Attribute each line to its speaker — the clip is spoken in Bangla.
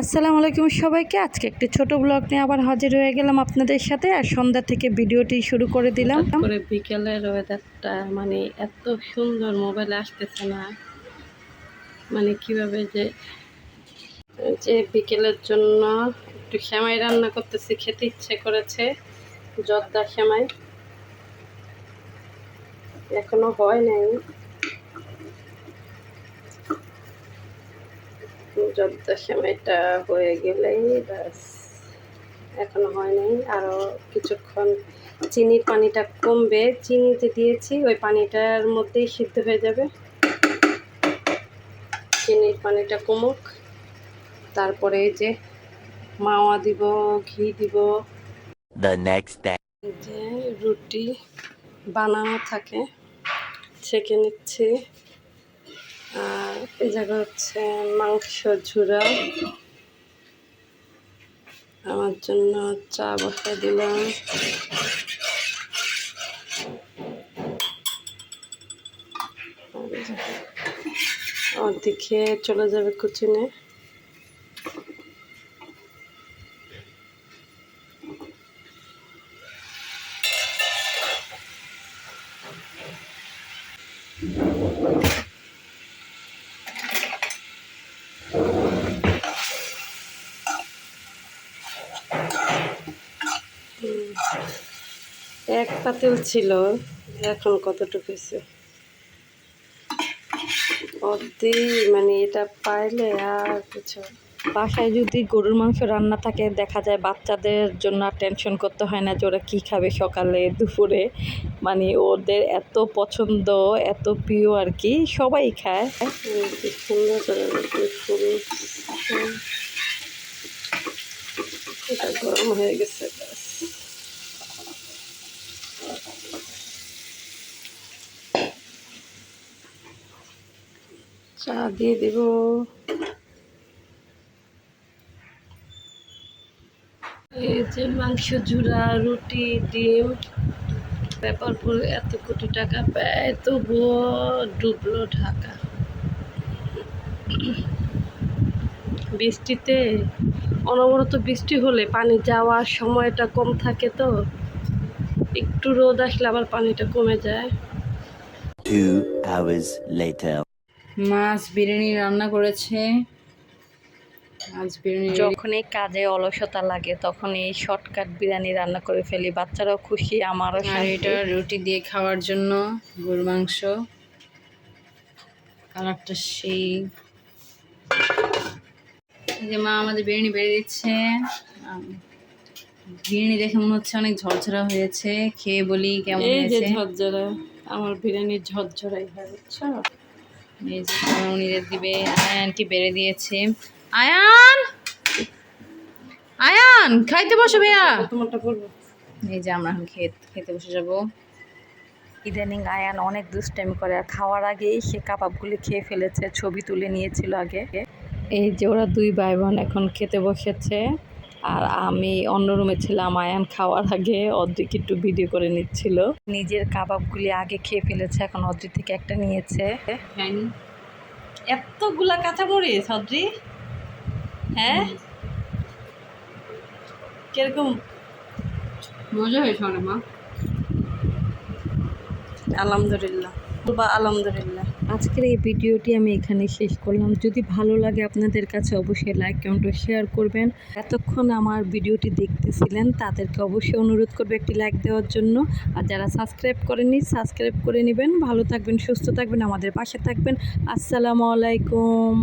Speaker 1: আসসালামু আলাইকুম সবাইকে। আজকে একটি ছোট ব্লগ নিয়ে আবার হাজির হয়ে গেলাম আপনাদের সাথে আর সন্ধ্যা থেকে ভিডিওটি শুরু করে দিলাম।
Speaker 2: তারপরে বিকেলের ওয়েদারটা মানে এত সুন্দর মোবাইলে আসতেছে না। মানে কীভাবে যে যে বিকেলের জন্য একটু সেমাই রান্না করতেছি খেতে ইচ্ছে করেছে জর্দা সেমাই। এখনও হয় নাই। জর্দা সেমাইটা হয়ে গেলেই ব্যাস। এখনও হয় নাই আরও কিছুক্ষণ চিনির পানিটা কমবে। চিনি যে দিয়েছি ওই পানিটার মধ্যেই সিদ্ধ হয়ে যাবে। চিনির পানিটা কমুক। তারপরে যে মাওয়া দিব ঘি দিব। যে রুটি বানানো থাকে ছেঁকে নিচ্ছি। আর এই জায়গা হচ্ছে মাংস ঝুরা। আমার জন্য চা বসা দিলাম। অর্ধেকে চলে যাবে কুচিনে। এক পাতিল ছিল এখন কতটুকু হয়েছে? অর্ধেক মানে এটা পাইলে আর কিছু
Speaker 1: বাসায় যদি গরুর মাংস রান্না থাকে দেখা যায় বাচ্চাদের জন্য আর টেনশন করতে হয় না যে ওরা কী খাবে সকালে দুপুরে। মানে ওদের এত পছন্দ এত প্রিয় আর কি সবাই খায়।
Speaker 2: গরম হয়ে গেছে ব্যাস। চা দিয়ে দিব। এই যে মাংস ঝুরা, রুটি, ডিম পেপার পুরো এত কোটি টাকা ব্যয় তবুও ডুবলো ঢাকা। বৃষ্টিতে অনবরত বৃষ্টি হলে পানি যাওয়ার সময়টা কম থাকে তো। একটু রোদ আসলে আবার পানিটা কমে যায়।
Speaker 3: Two hours later.
Speaker 1: মাছ বিরিয়ানি রান্না করেছে। মাছ বিরিয়ানি যখনই কাজে অলসতা লাগে তখন এই শর্টকাট বিরিয়ানি রান্না করে ফেলি। বাচ্চারাও খুশি আমারও
Speaker 4: আর এটা রুটি দিয়ে খাওয়ার জন্য গরুর মাংস। কালারটা সেই। এই যে মা আমাদের বিরিয়ানি বেড়ে দিচ্ছে। বিরিয়ানি দেখে মনে হচ্ছে অনেক ঝরঝরা হয়েছে। খেয়ে বলি কেমন হয়েছে।
Speaker 2: ঝরঝরা আমার বিরিয়ানি ঝরঝরাই হয় বুঝছ?
Speaker 4: এই যে দিবে আয়ানটি বেড়ে দিয়েছে? আয়ান! আয়ান খাইতে বসো ভাইয়া।
Speaker 2: তোমারটা
Speaker 4: এই যে আমরা এখন খেতে খেতে বসে যাব।
Speaker 1: ইদানিং আয়ান অনেক দুষ্টামি করে আর খাওয়ার আগেই সে কাবাবগুলি খেয়ে ফেলেছে ছবি তুলে নিয়েছিল আগে। এই যে ওরা দুই ভাই বোন এখন খেতে বসেছে। আর আমি অন্য রুমে ছিলাম আয়ান খাওয়ার আগে অদ্রিক একটু ভিডিও করে নিচ্ছিল। নিজের কাবাবগুলি আগে খেয়ে ফেলেছে এখন অদ্রিক থেকে একটা নিয়েছে।
Speaker 4: খাইনি
Speaker 2: এতগুলা কাঁচামরিচ অদ্রি? হ্যাঁ? কীরকম?
Speaker 4: মজা হয়েছে অনেক মা।
Speaker 2: আলহামদুলিল্লাহ। আলহামদুলিল্লাহ।
Speaker 1: আজকের এই ভিডিওটি আমি এখানে শেষ করলাম। যদি ভালো লাগে আপনাদের কাছে অবশ্যই লাইক, কমেন্ট শেয়ার করবেন। এতক্ষণ আমার ভিডিওটি দেখতেছিলেন, তাদেরকে অবশ্যই অনুরোধ করবে একটি লাইক দেওয়ার জন্য। আর যারা সাবস্ক্রাইব করেনি সাবস্ক্রাইব করে নেবেন। ভালো থাকবেন, সুস্থ থাকবেন, আমাদের পাশে থাকবেন। আসসালামু আলাইকুম।